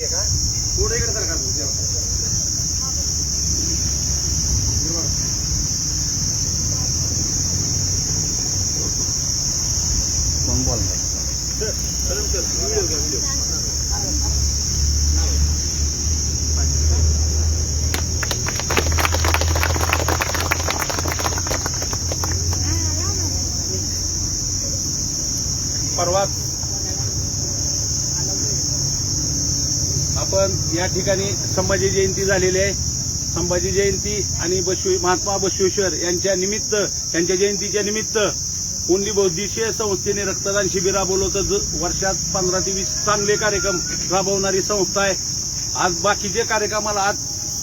पुढे इकडे सरकार मग बोल परवाच आपण या ठिकाणी संभाजी जयंती झालेली आहे. संभाजी जयंती आणि बसवे महात्मा बसवेश्वर यांच्या निमित्त यांच्या जयंतीच्या निमित्त कोंडी बौद्धिशीय संस्थेने रक्तदान शिबिर राबवलं होतं. ज- वर्षात पंधरा ते वीस चांगले कार्यक्रम राबवणारी संस्था आहे. आज बाकीचे कार्यक्रमाला आज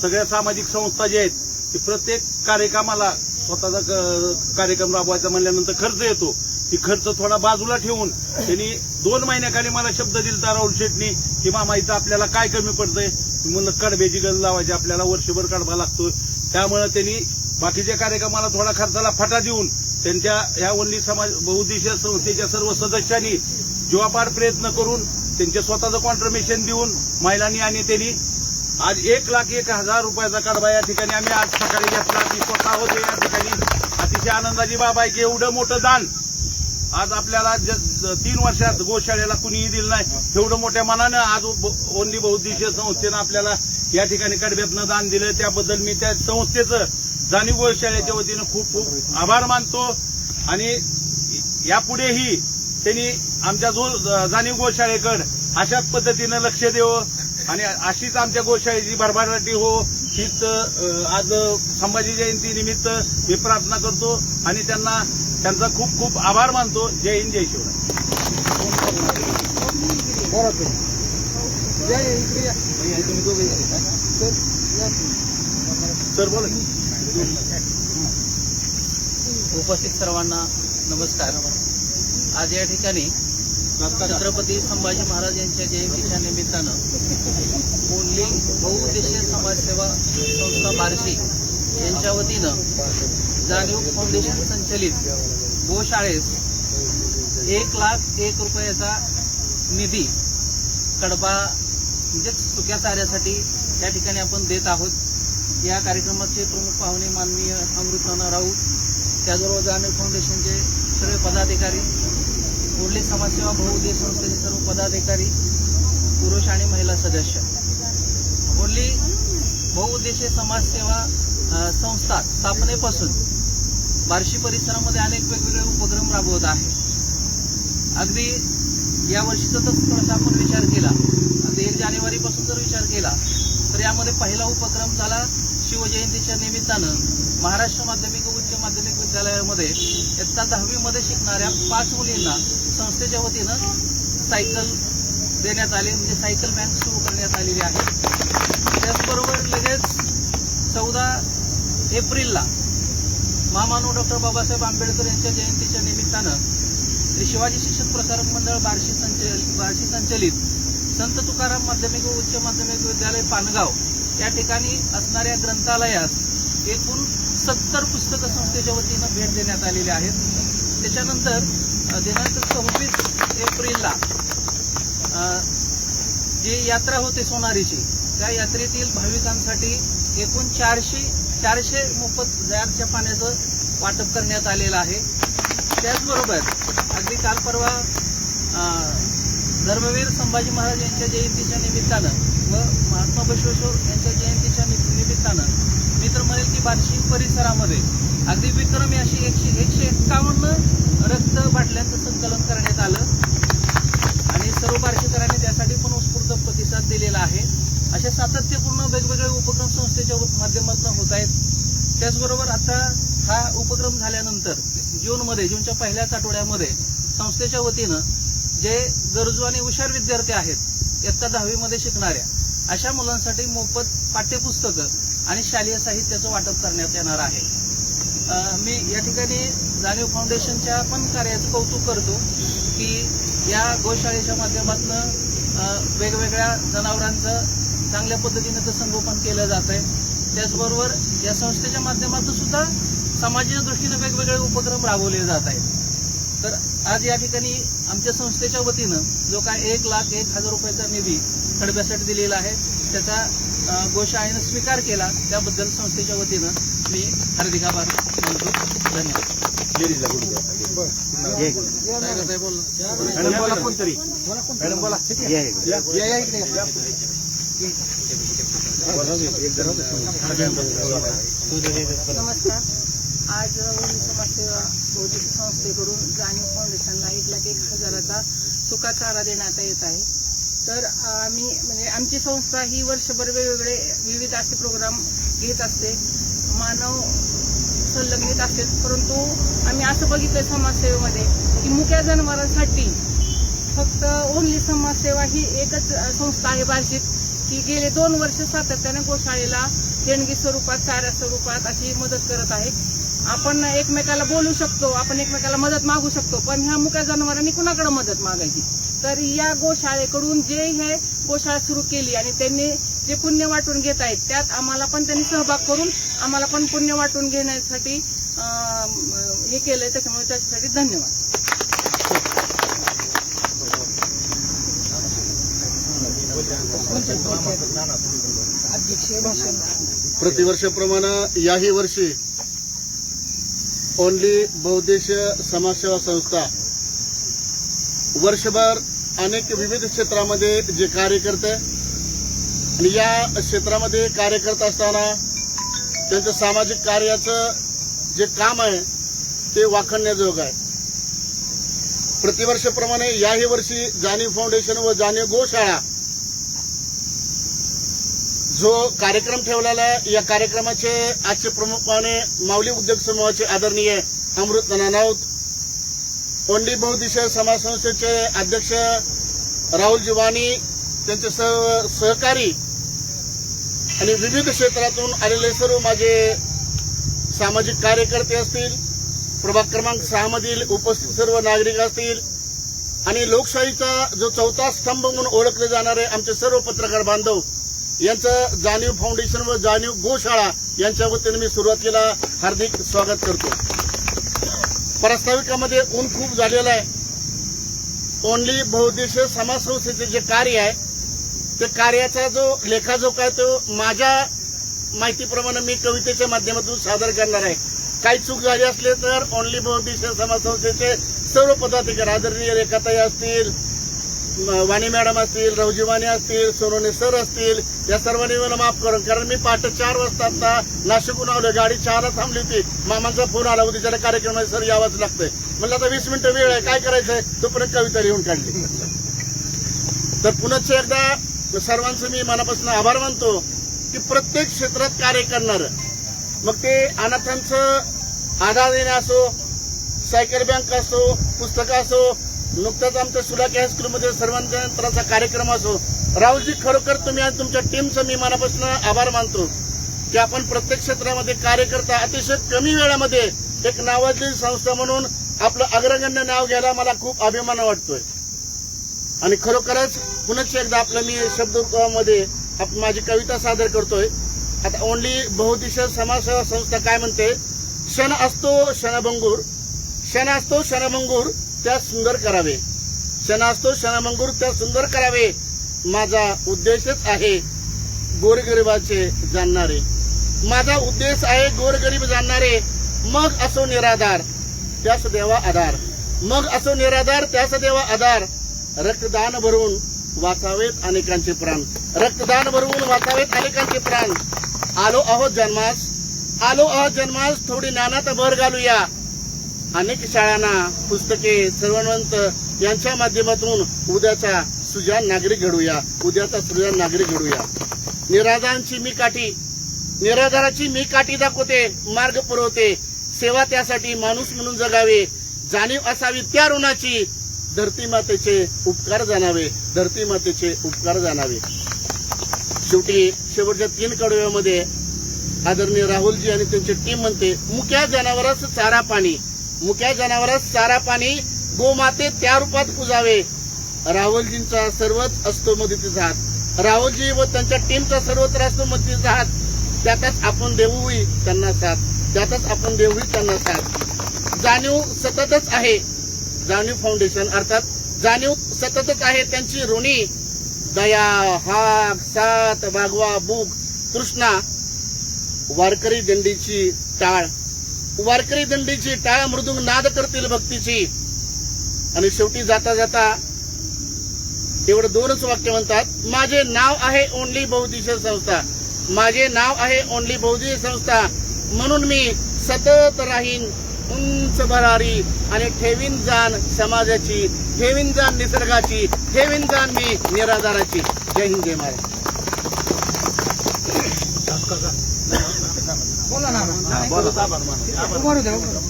सगळ्या सामाजिक संस्था ज्या आहेत ते प्रत्येक कार्यक्रमाला स्वतःचा क- कार्यक्रम राबवायचा म्हणल्यानंतर खर्च येतो. की खर्च थोडा बाजूला ठेवून त्यांनी दोन महिन्याखाली मला शब्द दिलता राहुल शेटनी की मामा इथं आपल्याला काय कमी पडतंय? म्हणलं कडब्याची गज लावायची आपल्याला वर्षभर कडबा लागतोय. त्यामुळे त्यांनी बाकीच्या कार्यक्रमाला थोडा खर्चाला फाटा देऊन त्यांच्या या वल्ली समाज बहुद्देशीय संस्थेच्या सर्व सदस्यांनी जीवापार प्रयत्न करून त्यांचे स्वतःचं कॉन्ट्रमेशन देऊन महिलांनी आणि त्यांनी आज एक लाख एक हजार रुपयाचा कडबा या ठिकाणी आम्ही आज सकाळी घेतला. स्वतः होते या ठिकाणी. अतिशय आनंदाची बाब आहे की एवढं मोठं दान आज आपल्याला ज- तीन वर्षात गोशाळेला कुणीही दिलं नाही. तेवढं मोठ्या मनानं आज ओनली बहुद्देशीय संस्थेनं आपल्याला या ठिकाणी कडब्यातनं दान दिलं. त्याबद्दल मी त्या संस्थेचं जाणीव गोशाळेच्या वतीनं खूप खूप आभार मानतो. आणि यापुढेही त्यांनी आमच्या जो जाणीव गोशाळेकड अशाच पद्धतीनं लक्ष देव. आणि अशीच आमच्या गोशाळेची भरभराटी हो. हीच आज संभाजी जयंती निमित्त मी प्रार्थना करतो आणि त्यांना त्यांचा खूप खूप आभार मानतो. जय हिंद जय शिवराय. सर, सर बोला की. उपस्थित सर्वांना नमस्कार. आज या ठिकाणी छत्रपती संभाजी महाराज यांच्या जयंतीच्या निमित्तानं मुंडली बहुउद्देशीय समाजसेवा संस्था बार्शी यांच्या वतीनं जाणीव फाउंडेशन संचलित गोशाळेस एक लाख एक रुपयाचा निधी कडबा म्हणजेच सुक्या चाऱ्यासाठी त्या ठिकाणी आपण देत आहोत. या कार्यक्रमाचे प्रमुख पाहुणे माननीय अमृतनाना राऊत त्याचबरोबर जाणीव फाउंडेशनचे सर्व पदाधिकारी कोल्हे समाजसेवा बहुउद्देश संस्थेचे सर्व पदाधिकारी पुरुष आणि महिला सदस्य. कुर्ली बहुउद्देशीय समाजसेवा संस्था स्थापनेपासून बार्शी परिसरामध्ये अनेक वेगवेगळे उपक्रम राबवत आहे. अगदी या वर्षीचा तर थोडासा आपण विचार केला. अगदी एक जानेवारीपासून जर विचार केला तर यामध्ये पहिला उपक्रम झाला शिवजयंतीच्या निमित्तानं महाराष्ट्र माध्यमिक व उच्च माध्यमिक विद्यालयामध्ये इयत्ता दहावीमध्ये शिकणाऱ्या पाच मुलींना संस्थेच्या वतीनं सायकल देण्यात आले म्हणजे सायकल बँक सुरू करण्यात आलेली आहे. त्याचबरोबर लगेच चौदा एप्रिलला महामानव डॉक्टर बाबासाहेब आंबेडकर यांच्या जयंतीच्या निमित्तानं शिवाजी शिक्षण प्रसारक मंडळ बार्शी संचलित बार्शी संचलित संत तुकाराम माध्यमिक व उच्च माध्यमिक विद्यालय पानगाव या ठिकाणी असणाऱ्या ग्रंथालयास एकूण सत्तर पुस्तकं संस्थेच्या वतीनं भेट देण्यात आलेली आहेत. त्याच्यानंतर दिनांक सव्वीस एप्रिलला जी यात्रा होते सोनारीची त्या यात्रेतील भाविकांसाठी एकूण चारशे चारशे मोफत जारच्या पाण्याचं वाटप करण्यात आलेलं आहे. त्याचबरोबर अगदी काल परवा अं, धर्मवीर संभाजी महाराज यांच्या जयंतीच्या निमित्तानं व महात्मा बसवेश्वर यांच्या जयंतीच्या नि- निमित्तानं मी तर म्हणेल की बार्शी परिसरामध्ये. अगदी विक्रमी अशी एकशे एकशे एक्कावन्न रक्त बाटल्यांचं संकलन करण्यात आलं. आणि सर्व बार्शीकरांनी त्यासाठी पण उत्स्फूर्त प्रतिसाद दिलेला आहे. असे सातत्यपूर्ण वेगवेगळे उपक्रम संस्थेच्या माध्यमातून होत आहेत. त्याचबरोबर आता हा उपक्रम झाल्यानंतर जूनमध्ये जूनच्या पहिल्याच आठवड्यामध्ये संस्थेच्या वतीनं जे गरजू आणि हुशार विद्यार्थी आहेत इयत्ता दहावीमध्ये शिकणाऱ्या अशा मुलांसाठी मोफत पाठ्यपुस्तकं आणि शालेय साहित्याचं वाटप करण्यात येणार आहे. मी या ठिकाणी जाणीव फाउंडेशनच्या पण कार्याचं कौतुक करतो की या गोशाळेच्या माध्यमातून वेगवेगळ्या जनावरांचं चांगल्या पद्धतीनं ते संगोपन केलं जात आहे. त्याचबरोबर या संस्थेच्या माध्यमातून सुद्धा समाजाच्या दृष्टीनं वेगवेगळे उपक्रम राबवले जात आहेत. तर आज या ठिकाणी आमच्या संस्थेच्या वतीनं जो काय एक लाख एक हजार रुपयाचा निधी खडब्यासाठी दिलेला आहे. त्याचा गोशाळेनं स्वीकार केला. त्याबद्दल संस्थेच्या वतीनं मी हार्दिक आभार मानतो. धन्यवाद. आज समाजसेवा बौद्धिक संस्थेकडून जाणीव फाउंडेशनला एक लाख एक हजाराचा सुका चारा देण्यात येत आहे. तर आम्ही म्हणजे आमची संस्था ही वर्षभर वेगवेगळे विविध असे प्रोग्राम घेत असते. मानव संलग्नित असते. परंतु आम्ही असं बघितलं समाजसेवेमध्ये की मुक्या जनावरांसाठी फक्त ओनली समाजसेवा ही एकच संस्था आहे बार्शीत की गेले दोन वर्ष सातत्याने गोशाळेला देणगी स्वरूपात चाऱ्या स्वरूपात अशी मदत करत आहे. आपण एकमेकाला बोलू शकतो आपण एकमेकाला मदत मागू शकतो पण ह्या मुक्या जनावरांनी कुणाकडे मदत मागायची? तर या गोशाळेकडून जे हे गोशाळा सुरू केली आणि त्यांनी जे पुण्य वाटून घेत आहेत त्यात आम्हाला पण त्यांनी सहभाग करून आम्हाला पण पुण्य वाटून घेण्यासाठी हे केलंय त्याच्यामुळे त्याच्यासाठी धन्यवाद. प्रतिवर्षाप्रमाणे याही वर्षी ओनली बहुद्देशीय समाजसेवा संस्था वर्षभर अनेक विविध क्षेत्रामध्ये जे कार्य करते आणि या क्षेत्रामध्ये कार्य करत असताना त्यांचं सामाजिक कार्याचं जे काम आहे ते वाखणण्याजोग आहे. प्रतिवर्षाप्रमाणे याही वर्षी जाणीव फाउंडेशन व जाणीव गोशाळा जो कार्यक्रम ठेवलेला आहे या कार्यक्रमाचे आजचे प्रमुख पाहुणे माऊली उद्योग समूहाचे आदरणीय अमृत नानावत कोंडी बहुदिशय समाज संस्थेचे अध्यक्ष राहुल जिवानी त्यांचे सह सहकारी आणि विविध क्षेत्रातून आलेले सर्व माझे सामाजिक कार्यकर्ते असतील प्रभाग क्रमांक सहा मधील उपस्थित सर्व नागरिक असतील आणि लोकशाहीचा जो चौथा स्तंभ म्हणून ओळखले जाणारे आमचे सर्व पत्रकार बांधव यांचं जाणीव फाउंडेशन व जाणीव गोशाळा यांच्या वतीने मी सुरुवातीला हार्दिक स्वागत करतो. प्रास्ताविकामध्ये ऊन खूप झालेलं आहे. ओनली बहुद्देशीय समाज संस्थेचे जे कार्य आहे ते कार्याचा जो लेखाजोखा आहे तो माझ्या माहितीप्रमाणे मी कवितेच्या माध्यमातून सादर करणार आहे. काही चूक झाली असले तर ओनली बहुद्देशीय समाज संस्थेचे सर्व पदाधिकारी आदरणीय रेखाताई असतील वाणी मॅडम असतील रवजी वाणी असतील सोनोने सर असतील या सर्वांनी मला माफ करून कारण मी पहाटे चार वाजता आता नाशिकहून आलो गाडी चारला थांबली होती. मामांचा फोन आला होती त्याला कार्यक्रमात सर यावंच लागतंय. म्हणलं आता वीस मिनिटं वेळ आहे काय करायचंय? तोपर्यंत कविता लिहून काढली. तर पुनश्च एकदा सर्वांचं मी मनापासून आभार मानतो की प्रत्येक क्षेत्रात कार्य करणार मग ते अनाथांचं आधार देणे असो सायकल बँक असो पुस्तकं असो नुकताच आमच्या सुलाकी हायस्कूलमध्ये सर्वांचा कार्यक्रम असो राहुलजी खरोखर तुम्ही आणि तुमच्या टीमचं मी मनापासून आभार मानतो की आपण प्रत्येक क्षेत्रामध्ये कार्य करता अतिशय कमी वेळामध्ये एक नावाजलेली संस्था म्हणून आपलं अग्रगण्य नाव घ्यायला मला खूप अभिमान वाटतोय. आणि खरोखरच पुनश्च एकदा आपलं मी शब्दमध्ये आप- माझी कविता सादर करतोय. आता ओनली बहुदिशय समाजसेवा संस्था काय म्हणते? क्षण असतो क्षणभंगूर क्षण असतो क्षणभंगूर त्या सुंदर करावे. क्षणास्तो क्षणामंगूर त्या सुंदर करावे. माझा उद्देशच आहे गोरगरिबाचे जाणणारे. माझा उद्देश आहे गोरगरीब जाणणारे. मग असो निराधार त्यास देवा आधार. मग असो निराधार त्यास देवा आधार. रक्तदान भरून वाचावेत अनेकांचे प्राण. रक्तदान भरून वाचावेत अनेकांचे प्राण. आलो आहोत जन्मास. आलो आहोत जन्मास. थोडी नानात भर घालूया. अनेक शाळांना पुस्तके सर्वणवंत यांच्या माध्यमातून उद्याचा सुजान नागरिक घडूया. उद्याचा सुजान नागरिक घडूया. निराधारांची मी काठी निराधाराची मी काठी दाखवते मार्ग पुरवते. सेवा त्यासाठी माणूस म्हणून जगावे. जाणीव असावी त्या ऋणाची. धरती मातेचे उपकार जाणावे. धरती मातेचे उपकार जाणावे. शेवटी शेवटच्या तीन कडव्यामध्ये आदरणीय राहुलजी आणि त्यांची टीम म्हणते मुख्या जनावरांचं चारा पाणी. मुक्या जनावरात चारा पाणी गोमाते त्या रूपात पुजावे. राहुलजींचा सर्वच असतो मदतीचा हात राहुलजी व त्यांच्या टीमचा सर्वत्र असतो मदतीचा हात त्यातच आपण देऊही त्यांना साथ. त्यातच आपण देऊही त्यांना साथ. जाणीव सततच आहे. जाणीव फाउंडेशन अर्थात जाणीव सततच आहे त्यांची ऋणी. दया हाक सात भागवा बुक कृष्णा वारकरी दिंडीची टाळ. वारकरी दिंडीची टाळ मृदुंग नाद करतील भक्तीची. आणि शेवटी जाता जाता एवढं दोनच वाक्य म्हणतात माझे नाव आहे ओनली बौद्धिश संस्था. माझे नाव आहे ओनली बौद्धिश संस्था. म्हणून मी सतत राहीन उंच भरारी आणि ठेवीन जाण समाजाची ठेवीन जाण निसर्गाची ठेवीन जाण मी निराधाराची. जय हिंद जय महाराज. बोला ना ना.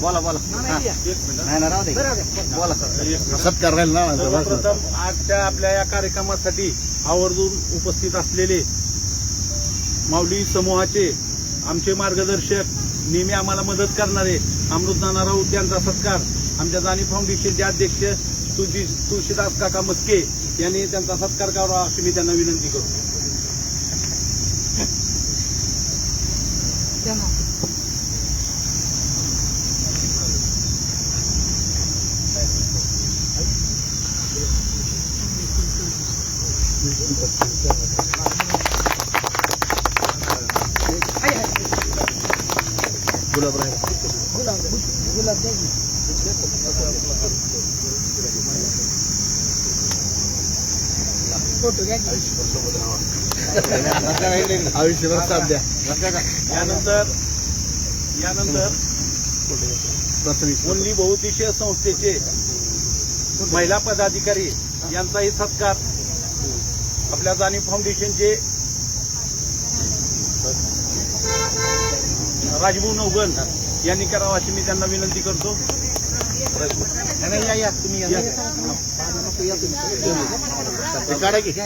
बोला. बोला. सत्कार राहील सर्वप्रथम आजच्या आपल्या या कार्यक्रमासाठी आवर्जून उपस्थित असलेले माऊली समूहाचे आमचे मार्गदर्शक नेहमी आम्हाला मदत करणारे अमृत नाना राऊत यांचा सत्कार आमच्या जाणी फाउंडेशनचे अध्यक्ष तुळशी तुळशीदास काका मस्के यांनी त्यांचा सत्कार करावा अशी मी त्यांना विनंती करतो. द्या ना. गुलाब गुलाब द्या की. फोटो घ्या की. आयुष्यभर साथ द्या. यानंतर यानंतर मुंडी बहुउद्देशीय संस्थेचे महिला पदाधिकारी यांचाही सत्कार. आपल्या जाणीव फाउंडेशनचे राजभू नवगण यांनी करावं अशी मी त्यांना विनंती करतो. या या तुम्ही या घ्या.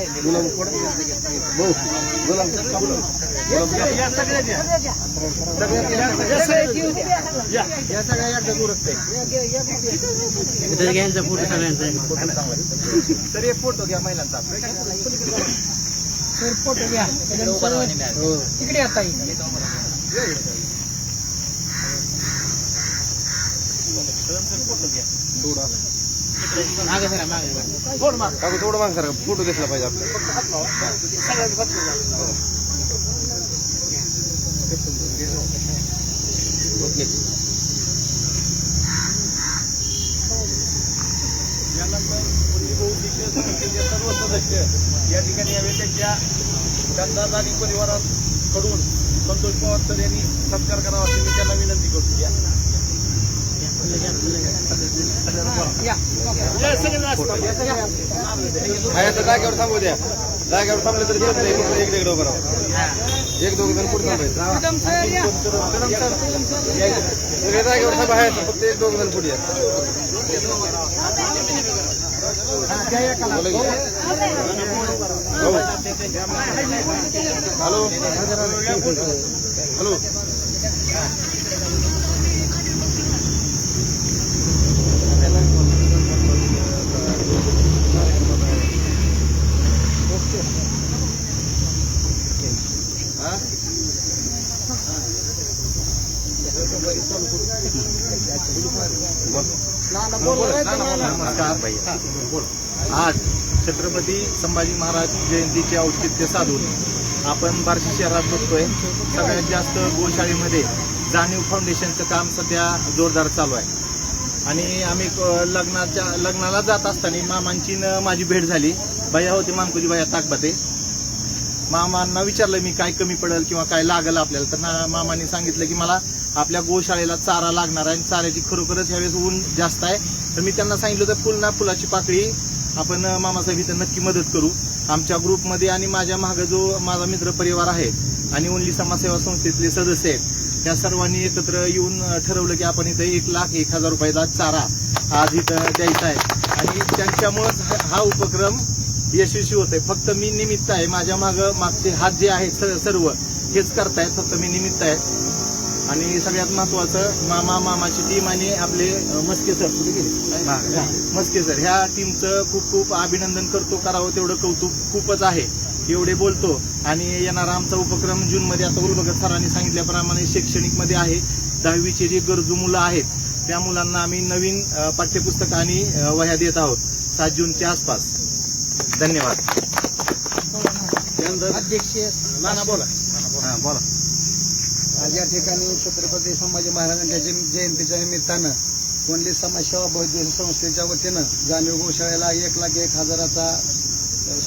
तर एक फोटो घ्या महिलांचा सर फोटो घ्या इकडे आता थोडं माग सर फोटो घेतला पाहिजे आपला सर्व सदस्य या ठिकाणी यावे त्यांच्या गंधाज आणि परिवाराकडून संतोष पवार सर यांनी सत्कार करावा अशी मी त्यांना विनंती करतो या. तर जागेवर थांबू द्या. जागेवर थांबले तर एक दीड उभं राहा एक दोघ जण पुढे थांबायचं कदम सर या. Kadam sir Kadam sir. सगळे जागेवर थांबा आहे फक्त एक दोघ जण पुढे. भाऊ. हॅलो. हॅलो. आज छत्रपती संभाजी महाराज जयंतीचे औचित्य साधून आपण बार्शी शहरात बघतोय. सगळ्यात जास्त गोशाळेमध्ये जाणीव फाउंडेशनचं काम सध्या जोरदार चालू आहे. आणि आम्ही लग्नाच्या लग्नाला जात असताना मामांची न माझी भेट झाली. भैया होते मानकुजी भैया ताकबाते. मामांना विचारलं मी काय कमी पडेल किंवा काय लागेल आपल्याला? तर मामांनी सांगितलं की मला आपल्या गोशाळेला चारा लागणार आहे आणि चाऱ्याची खरोखरच ह्यावेळेस ऊन जास्त आहे. तर मी त्यांना सांगितलं होतं फुल ना फुलाची पाकळी आपण मामासाहेब इथं नक्की मदत करू. आमच्या ग्रुपमध्ये आणि माझ्या मागं जो माझा मित्र परिवार आहे आणि ओनली समाजसेवा संस्थेतले सदस्य आहेत त्या सर्वांनी एकत्र येऊन ठरवलं की आपण इथं एक लाख एक हजार रुपयाचा चारा आज इथं द्यायचा आहे. आणि त्यांच्यामुळेच हा- उपक्रम यशस्वी होत आहे. फक्त मी निमित्त आहे. माझ्या माग मागचे हात जे आहेत सर्व हेच करतायत. फक्त मी निमित्त आहे. आणि सगळ्यात महत्वाचं मामा मामाची टीम आणि आपले मस्के सर कुठे गेले? हा, मस्के सर ह्या टीमचं खूप खूप अभिनंदन करतो करावं तेवढं कौतुक खूपच आहे. एवढे बोलतो. आणि येणारा आमचा उपक्रम जून मध्ये आता उलभगत सरांनी सांगितल्याप्रमाणे शैक्षणिकमध्ये आहे. दहावीचे जे गरजू मुलं आहेत त्या मुलांना आम्ही नवीन पाठ्यपुस्तकं आणि वह्या देत आहोत. सात जूनच्या आसपास. धन्यवाद. अध्यक्ष बोला. हा, बोला. आज या ठिकाणी छत्रपती संभाजी महाराजांच्या जयंतीच्या निमित्तानं कोंडली समाजसेवा बौद्ध संस्थेच्या वतीनं जाणीव गोशाळेला एक लाख एक हजाराचा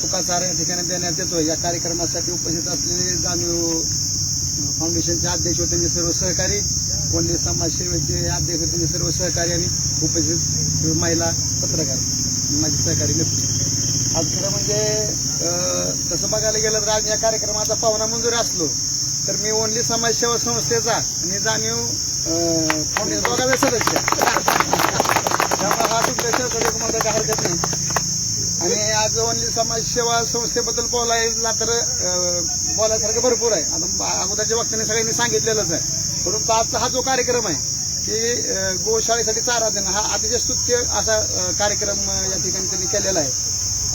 सुखाचार या ठिकाणी देण्यात येतो या कार्यक्रमासाठी उपस्थित असलेले जाणीव फाउंडेशनचे अध्यक्ष होते सर्व सहकारी कोंडली समाजसेवेचे अध्यक्ष होते सर्व सहकारी आणि उपस्थित महिला पत्रकार माझे सहकारी मित्र. आज खरं म्हणजे तसं बघायला गेलं तर आज या कार्यक्रमाचा पाहुणा मंजूर असलो. तर मी ओनली समाजसेवा संस्थेचा आणि जाणीव फाउंडेशन दोघांचा सदस्य. त्यामुळे हा उद्देश कधी मला काय हरकत नाही. आणि आज ओनली समाजसेवा संस्थेबद्दल बोलायला तर बोलायसारखं भरपूर आहे. आता अगोदरच्या वक्त्याने सगळ्यांनी सांगितलेलंच आहे. परंतु आजचा हा जो कार्यक्रम आहे की गोशाळेसाठी चारा देणं हा अतिशय स्तुत्य असा कार्यक्रम या ठिकाणी त्यांनी केलेला आहे.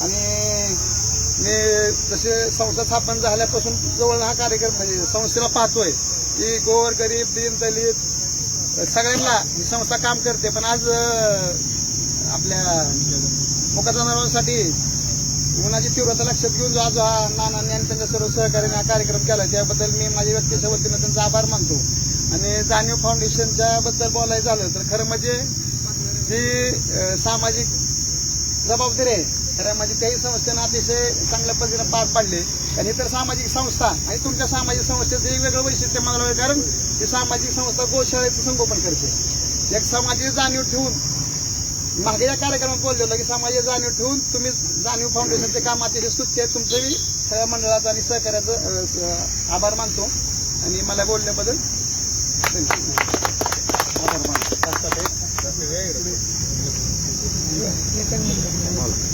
आणि मी जसे संस्था स्थापन झाल्यापासून जवळ हा कार्यक्रम म्हणजे संस्थेला पाहतोय की गोवर गरीब दीन दलित सगळ्यांना ही संस्था काम करते. पण आज आपल्या मुका उन्हाची तीव्रता लक्षात घेऊन जो आज हा नानांनी आणि त्यांच्या सर्व सहकार्याने हा कार्यक्रम केला त्याबद्दल मी माझ्या व्यक्तीच्या वतीनं त्यांचा आभार मानतो. आणि जाणीव फाउंडेशनच्या बद्दल बोलायचं झालं तर खरं म्हणजे जी सामाजिक जबाबदारी आहे खरं म्हणजे त्याही संस्थेनं अतिशय चांगल्या पद्धतीनं पार पाडले. आणि इतर सामाजिक संस्था आणि तुमच्या सामाजिक संस्थेचं एक वेगळं वैशिष्ट्य मला वाटतं कारण ही सामाजिक संस्था गोशाळेचं संगोपन करते. एक सामाजिक जाणीव ठेवून मागे या कार्यक्रमात बोललेलं की सामाजिक जाणीव ठेवून तुम्ही जाणीव फाउंडेशनचे काम अतिशय स्तुत्य आहे तुमचंही सगळ्या मंडळाचं आणि सहकार्याचं आभार मानतो. आणि मला बोलल्याबद्दल थँक्यू आभार मानतो.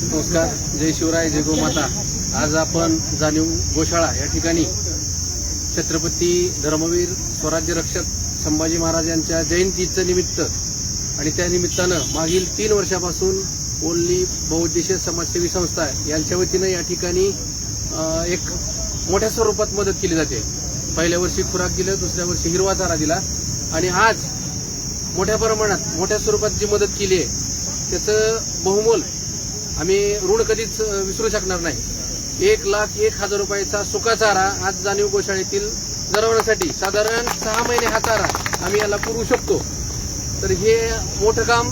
नमस्कार जय शिवराय जय गोमाता. आज आपण जाणीव गोशाळा या ठिकाणी छत्रपती धर्मवीर स्वराज्य रक्षक संभाजी महाराज यांच्या जयंतीचं निमित्त आणि त्या निमित्तानं मागील तीन वर्षापासून ओल्ली बहुउद्देशीय समाजसेवी संस्था यांच्या वतीनं या ठिकाणी एक मोठ्या स्वरूपात मदत केली जाते. पहिल्या वर्षी खुराक दिलं दुसऱ्या वर्षी हिरवा चारा दिला. आणि आज मोठ्या प्रमाणात मोठ्या स्वरूपात जी मदत केली आहे त्याचं बहुमोल आम्ही ऋण कधीच विसरू शकणार नाही. एक लाख एक हजार रुपयाचा सुका चारा आज जाणीव गोशाळेतील जनावरांसाठी. साधारण सहा महिने हा चारा आम्ही याला पुरवू शकतो. तर हे मोठं काम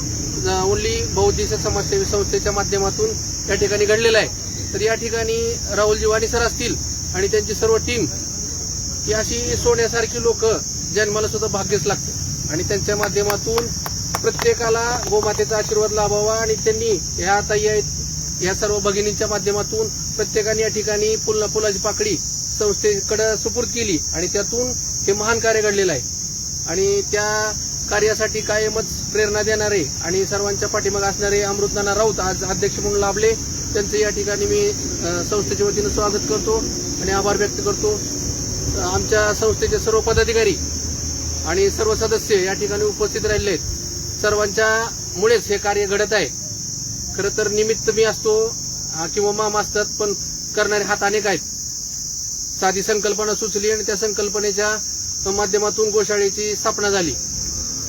ओनली बौद्धिक समाजसेवी संस्थेच्या माध्यमातून या ठिकाणी घडलेलं आहे. तर या ठिकाणी राहुलजी वाणी सर असतील आणि त्यांची सर्व टीम ही अशी सोन्यासारखी लोक जन्माला सुद्धा भाग्यच लागतं. आणि त्यांच्या माध्यमातून प्रत्येकाला गोमातेचा आशीर्वाद लाभावा आणि त्यांनी ह्या आता आहेत या सर्व भगिनींच्या माध्यमातून प्रत्येकाने या ठिकाणी फुल फुलाची पाकडी संस्थेकडे सुपूर्द केली आणि त्यातून हे महान कार्य घडलेलं आहे. आणि त्या कार्यासाठी कायमच प्रेरणा देणारे आणि सर्वांच्या पाठीमागे असणारे अमृतनाना राऊत आज अध्यक्ष म्हणून लाभले. त्यांचं या ठिकाणी मी संस्थेच्या वतीनं स्वागत करतो आणि आभार व्यक्त करतो. आमच्या संस्थेचे सर्व पदाधिकारी आणि सर्व सदस्य या ठिकाणी उपस्थित राहिले आहेत. सर्वांच्या मुळेच हे कार्य घडत आहे. खरं तर निमित्त मी असतो किंवा मामा असतात पण करणारे हात अनेक आहेत. साधी संकल्पना सुचली आणि त्या संकल्पनेच्या माध्यमातून गोशाळेची स्थापना झाली.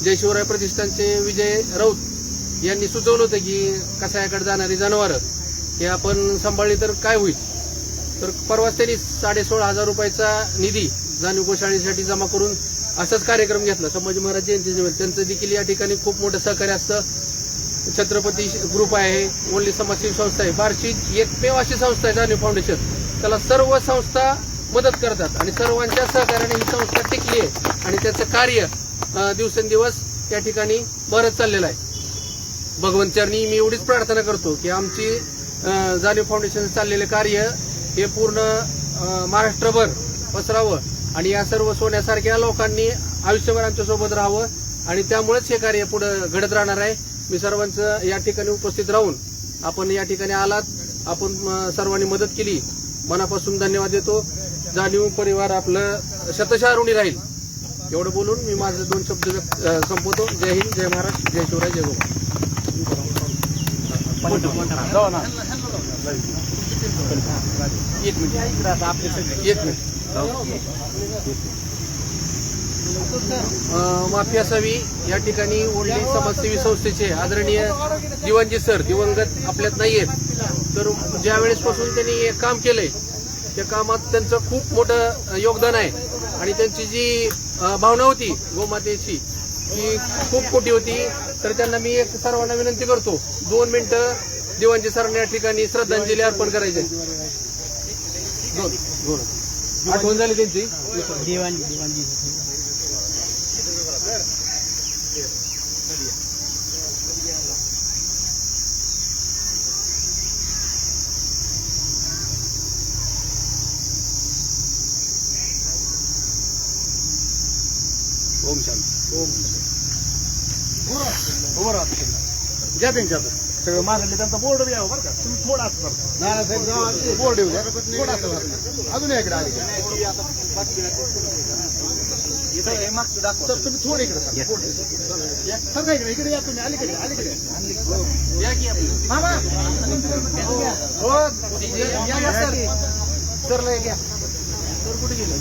जय शिवराय प्रतिष्ठानचे विजय राऊत यांनी सुचवलं होतं की कसायाकडे जाणारी जनावरं हे आपण सांभाळली तर काय होईल? तर परवाच त्यांनी साडे सोळा हजार रुपयाचा निधी जाणीव गोशाळेसाठी जमा करून असाच कार्यक्रम घेतला. संभाजी महाराज जयंती निमित्त त्यांचं देखील या ठिकाणी खूप मोठं सहकार्य असतं. छत्रपती ग्रुप आहे. ओनली समाजसेवी संस्था आहे. बार्शी एकमेव अशी संस्था आहे जाणीव फाउंडेशन. त्याला सर्व संस्था मदत करतात आणि सर्वांच्या सहकार्याने ही संस्था टिकली आहे. आणि त्याचं कार्य दिवसेंदिवस या ठिकाणी बरंच चाललेलं आहे. भगवंतचरणी मी एवढीच प्रार्थना करतो की आमची जाणीव फाउंडेशन चाललेले कार्य हे पूर्ण महाराष्ट्रभर पसरावं. आणि या सर्व सोन्यासारख्या लोकांनी आयुष्यभर आमच्यासोबत राहावं आणि त्यामुळेच हे कार्य पुढे घडत राहणार आहे मी सर्वांचं या ठिकाणी उपस्थित राहून आपण या ठिकाणी आलात आपण सर्वांनी मदत केली मनापासून धन्यवाद देतो जाणीव परिवार आपलं शतशः ऋणी राहील एवढं बोलून मी माझे दोन शब्द संपवतो जय हिंद जय महाराष्ट्र जय शिवराय जय गोवा जाऊ ना एक एक मिनिट. माफी असावी. या ठिकाणी ओल्डी समाजसेवी संस्थेचे आदरणीय दिवंजी सर दिवंगत आपल्यात नाहीयेत. तर ज्या वेळेसपासून त्यांनी हे काम केलंय त्या कामात त्यांचं खूप मोठं योगदान आहे. आणि त्यांची जी भावना होती गोमातेची ती खूप मोठी होती. तर त्यांना मी एक सर्वांना विनंती करतो दोन मिनिटं दिवाणजी सरांना या ठिकाणी श्रद्धांजली अर्पण करायचे. आठवण झाली त्यांची? ओम शांती. घ्या त्यांच्यात सगळं मारले त्यांचा बोर्ड आहे बरं का. तुम्ही थोडा बोर्ड येऊ द्या. थोडा. अजून इकडे आली तर तुम्ही थोडे इकडे सर. सर इकडे? इकडे या तुम्ही. अलीकडे अलीकडे. हो. या सर. सरला घ्या. सर कुठे गेलं?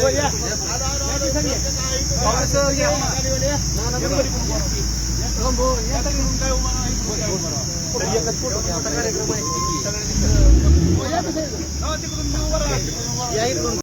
हो, या. हो, सर, या. कार्यक्रम आहे.